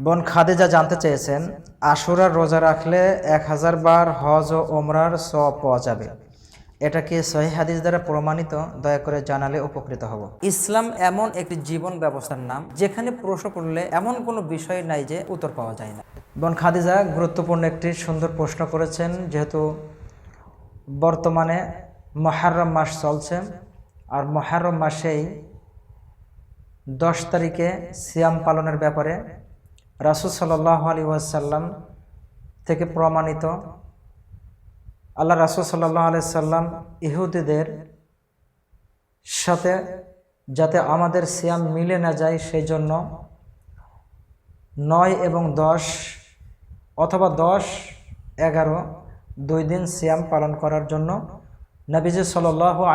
বোন খাদিজা জানতে চেয়েছেন আশুরার রোজা রাখলে এক হাজার বার হজ ও ওমরার সব পাওয়া যাবে। এটা কি সহি হাদিস দ্বারা প্রমাণিত? দয়া করে জানালে উপকৃত হব। ইসলাম এমন একটি জীবন ব্যবস্থার নাম যেখানে প্রশ্ন করলে এমন কোনো বিষয় নাই যে উত্তর পাওয়া যায় না। বোন খাদিজা গুরুত্বপূর্ণ একটি সুন্দর প্রশ্ন করেছেন যেহেতু বর্তমানে মহারম মাস চলছে আর মহারম মাসেই দশ তারিখে সিয়াম পালনের ব্যাপারে রাসুল সাল্লাহ আলী ওয়াসাল্লাম থেকে প্রমাণিত আল্লাহ রাসুল সাল্লাহ আলি সাল্লাম ইহুদিদের সাথে যাতে আমাদের সিয়াম মিলে না যায় সেই জন্য নয় এবং দশ অথবা দশ এগারো দুই দিন সিয়াম পালন করার জন্য নবীজি সাল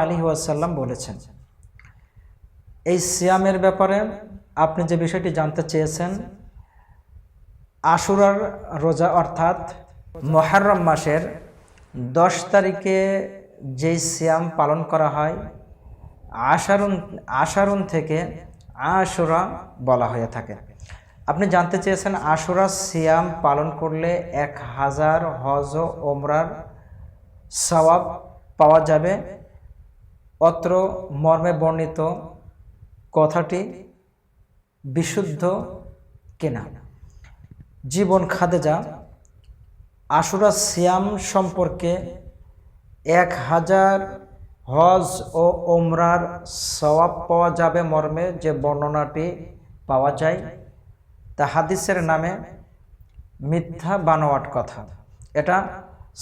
আলী ওয়াসাল্লাম বলেছেন। এই সিয়ামের ব্যাপারে আপনি যে বিষয়টি জানতে চেয়েছেন আশুরার রোজা অর্থাৎ মহারম মাসের দশ তারিখে যেই সিয়াম পালন করা হয়, আশারুন আশারুন থেকে আশুরা বলা হয়ে থাকে। আপনি জানতে চেয়েছেন আশুরা সিয়াম পালন করলে এক হাজার হজ ওমরার সওয়াব পাওয়া যাবে? অত্র মর্মে বর্ণিত কথাটি বিশুদ্ধ কেনা? জীবন খাদেজা, আশুরা সিয়াম সম্পর্কে এক হাজার হজ ও ওমরার সওয়াব পাওয়া যাবে মর্মে যে বর্ণনাটি পাওয়া যায়। তা হাদিসের নামে মিথ্যা বানোয়াট কথা। এটা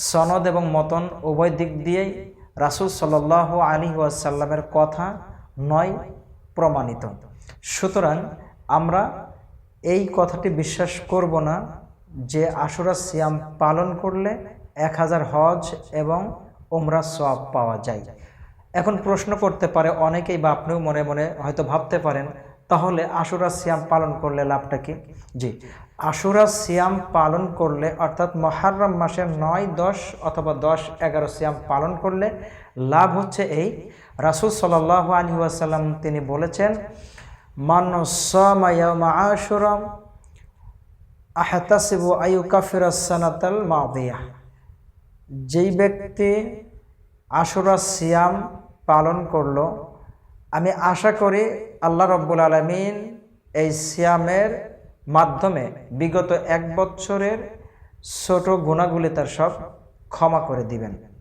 সনদ এবং মতন উভয় দিক দিয়েই রাসুল সাল আলী ওয়াসাল্লামের কথা নয়, প্রমাণিত। সুতরাং আমরা এই কথাটি বিশ্বাস করব না যে আশুরা সিয়াম পালন করলে এক হাজার হজ এবং ওমরা সব পাওয়া যায়। এখন প্রশ্ন করতে পারে অনেকেই বা আপনিও মনে মনে হয়তো ভাবতে পারেন, তাহলে আশুরা সিয়াম পালন করলে লাভটা কি? জি, আশুরা সিয়াম পালন করলে অর্থাৎ মহারম মাসের নয়, দশ অথবা দশ, এগারো সিয়াম পালন করলে লাভ হচ্ছে এই। রাসুল সাল আলী ওয়াসাল্লাম তিনি বলেছেন আশুরাম আহতাসিবু আয়ু মাদিয়া। যেই ব্যক্তি আশুরা সিয়াম পালন করল, আমি আশা করি আল্লাহ রব্বুল আলমিন এই সিয়ামের মাধ্যমে বিগত এক বছরের ছোট গুণাগুলি তার সব ক্ষমা করে দিবেন।